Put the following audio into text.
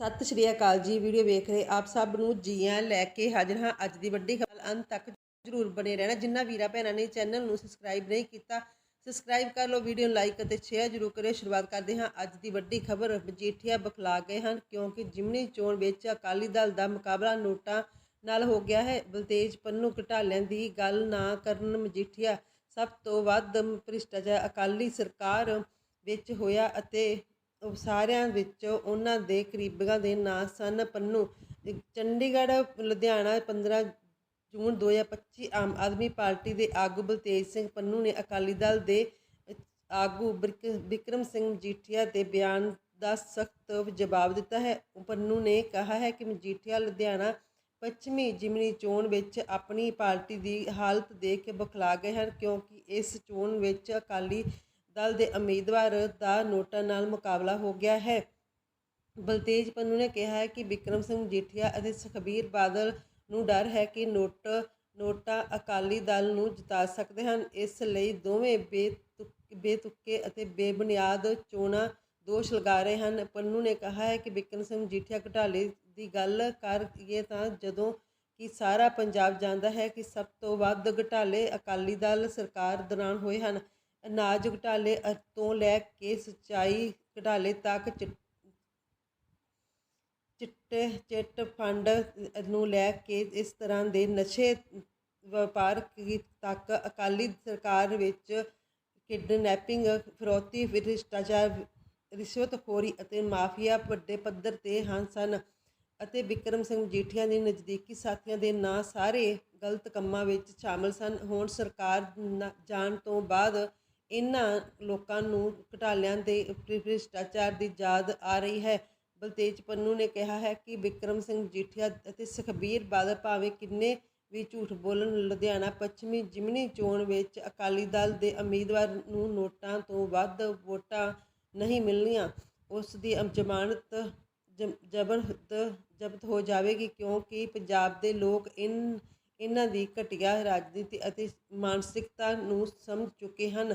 ਸਤਿ ਸ਼੍ਰੀ ਅਕਾਲ ਜੀ, ਵੀਡੀਓ ਵੇਖ ਰਹੇ ਆਪ ਸਭ ਨੂੰ ਜੀਆਂ ਲੈ ਕੇ ਹਾਜ਼ਰ ਹਾਂ। ਅੱਜ ਦੀ ਵੱਡੀ ਖਬਰ ਅੰਤ ਤੱਕ ਜਰੂਰ ਬਣੇ ਰਹਿਣਾ। ਜਿੰਨਾ ਵੀਰਾ ਭੈਣਾਂ ਨੇ ਚੈਨਲ ਨੂੰ ਸਬਸਕ੍ਰਾਈਬ ਨਹੀਂ ਕੀਤਾ, ਸਬਸਕ੍ਰਾਈਬ ਕਰ ਲਓ, ਵੀਡੀਓ ਨੂੰ ਲਾਈਕ ਅਤੇ ਸ਼ੇਅਰ ਜਰੂਰ ਕਰਿਓ। ਸ਼ੁਰੂਆਤ ਕਰਦੇ ਹਾਂ। ਅੱਜ ਦੀ ਵੱਡੀ ਖਬਰ, ਮਜੀਠੀਆ ਬਖਲਾ ਗਏ ਹਨ ਕਿਉਂਕਿ ਜਿਮਨੀ ਚੋਣ ਵਿੱਚ ਅਕਾਲੀ ਦਲ ਦਾ ਮੁਕਾਬਲਾ ਨੋਟਾਂ ਨਾਲ ਹੋ ਗਿਆ ਹੈ। ਬਲਤੇਜ ਪੰਨੂ ਘਟਾਲਿਆਂ ਦੀ ਗੱਲ ਨਾ ਕਰਨ ਮਜੀਠੀਆ ਸਭ ਤੋਂ ਵੱਧ ਭ੍ਰਿਸ਼ਟਾਚਾਰ ਅਕਾਲੀ ਸਰਕਾਰ ਵਿੱਚ ਹੋਇਆ ਅਤੇ ਸਾਰਿਆਂ ਵਿੱਚ ਉਹਨਾਂ ਦੇ ਕਰੀਬੀਆਂ ਦੇ ਨਾਂ ਸਨ ਪੰਨੂ। ਚੰਡੀਗੜ੍ਹ, ਲੁਧਿਆਣਾ 15 ਜੂਨ 2025 ਆਮ ਆਦਮੀ ਪਾਰਟੀ ਦੇ ਆਗੂ ਬਲਤੇਜ ਸਿੰਘ ਪੰਨੂ ਨੇ ਅਕਾਲੀ ਦਲ ਦੇ ਆਗੂ ਬਿਕ- ਬਿਕਰਮ ਸਿੰਘ ਮਜੀਠੀਆ ਦੇ ਬਿਆਨ ਦਾ ਸਖਤ ਜਵਾਬ ਦਿੱਤਾ ਹੈ। ਪੰਨੂ ਨੇ ਕਿਹਾ ਹੈ ਕਿ ਮਜੀਠੀਆ ਲੁਧਿਆਣਾ ਪੱਛਮੀ ਜਿਮਨੀ ਚੋਣ ਵਿੱਚ ਆਪਣੀ ਪਾਰਟੀ ਦੀ ਹਾਲਤ ਦੇਖ ਕੇ ਬਖਲਾ ਗਏ ਹਨ ਕਿਉਂਕਿ ਇਸ ਚੋਣ ਵਿੱਚ ਅਕਾਲੀ ਦਲ ਦੇ ਉਮੀਦਵਾਰ ਦਾ ਨੋਟਾਂ ਨਾਲ ਮੁਕਾਬਲਾ ਹੋ ਗਿਆ ਹੈ। ਬਲਤੇਜ ਪੰਨੂ ਨੇ ਕਿਹਾ ਹੈ ਕਿ ਬਿਕਰਮ ਸਿੰਘ ਮਜੀਠੀਆ ਅਤੇ ਸੁਖਬੀਰ ਬਾਦਲ ਨੂੰ ਡਰ ਹੈ ਕਿ ਨੋਟ, ਨੋਟਾਂ ਅਕਾਲੀ ਦਲ ਨੂੰ ਜਿਤਾ ਸਕਦੇ ਹਨ। ਇਸ ਲਈ ਦੋਵੇਂ ਬੇਤੁਕ, ਬੇਤੁਕੇ ਅਤੇ ਬੇਬੁਨਿਆਦ ਚੋਣਾਂ ਦੋਸ਼ ਲਗਾ ਰਹੇ ਹਨ। ਪੰਨੂ ਨੇ ਕਿਹਾ ਹੈ ਕਿ ਬਿਕਰਮ ਸਿੰਘ ਮਜੀਠੀਆ ਘਟਾਲੇ ਦੀ ਗੱਲ ਕਰੀਏ ਤਾਂ ਜਦੋਂ ਕਿ ਸਾਰਾ ਪੰਜਾਬ ਜਾਣਦਾ ਹੈ ਕਿ ਸਭ ਤੋਂ ਵੱਧ ਘਟਾਲੇ ਅਕਾਲੀ ਦਲ ਸਰਕਾਰ ਦੌਰਾਨ ਹੋਏ ਹਨ। ਅਨਾਜ ਘੁਟਾਲੇ ਤੋਂ ਲੈ ਕੇ ਸਿੰਚਾਈ ਘਟਾਲੇ ਤੱਕ ਚਿ- ਚਿੱਟੇ ਚਿੱਟ ਫੰਡ ਨੂੰ ਲੈ ਕੇ ਇਸ ਤਰ੍ਹਾਂ ਦੇ ਨਸ਼ੇ ਵਪਾਰ ਤੱਕ ਅਕਾਲੀ ਸਰਕਾਰ ਵਿੱਚ ਕਿਡਨੈਪਿੰਗ, ਫਿਰੌਤੀ ਭ੍ਰਿਸ਼ਟਾਚਾਰ, ਰਿਸ਼ਵਤਖੋਰੀ ਅਤੇ ਮਾਫੀਆ ਵੱਡੇ ਪੱਧਰ ਤੇ ਹਨ ਸਨ ਅਤੇ ਵਿਕਰਮ ਸਿੰਘ ਮਜੀਠੀਆ ਦੇ ਨਜ਼ਦੀਕੀ ਸਾਥੀਆਂ ਦੇ ਨਾਂ ਸਾਰੇ ਗਲਤ ਕੰਮਾਂ ਵਿੱਚ ਸ਼ਾਮਲ ਸਨ। ਹੁਣ ਸਰਕਾਰ ਨ- ਜਾਣ ਤੋਂ ਬਾਅਦ ਇਹਨਾਂ ਲੋਕਾਂ ਨੂੰ ਘਟਾਲਿਆਂ ਦੇ ਭ੍ਰਿਸ਼ਟਾਚਾਰ ਦੀ ਯਾਦ ਆ ਰਹੀ ਹੈ। ਬਲਤੇਜ ਪੰਨੂ ਨੇ ਕਿਹਾ ਹੈ ਕਿ ਵਿਕਰਮ ਸਿੰਘ ਜੀਠੀਆ ਅਤੇ ਸੁਖਬੀਰ ਬਾਦਲ ਭਾਵੇਂ ਕਿੰਨੇ ਵੀ ਝੂਠ ਬੋਲਣ, ਲੁਧਿਆਣਾ ਪੱਛਮੀ ਜਿਮਨੀ ਚੋਣ ਵਿੱਚ ਅਕਾਲੀ ਦਲ ਦੇ ਉਮੀਦਵਾਰ ਨੂੰ ਨੋਟਾਂ ਤੋਂ ਵੱਧ ਵੋਟਾਂ ਨਹੀਂ ਮਿਲਣੀਆਂ। ਉਸ ਦੀ ਜ਼ਮਾਨਤ ਜ- ਜ਼ਬਰਦਸਤ ਜ਼ਬਤ ਹੋ ਜਾਵੇਗੀ ਕਿਉਂਕਿ ਪੰਜਾਬ ਦੇ ਲੋਕ ਇਨ ਇਹਨਾਂ ਦੀ ਘਟੀਆ ਰਾਜਨੀਤੀ ਅਤੇ ਮਾਨਸਿਕਤਾ ਨੂੰ ਸਮਝ ਚੁੱਕੇ ਹਨ।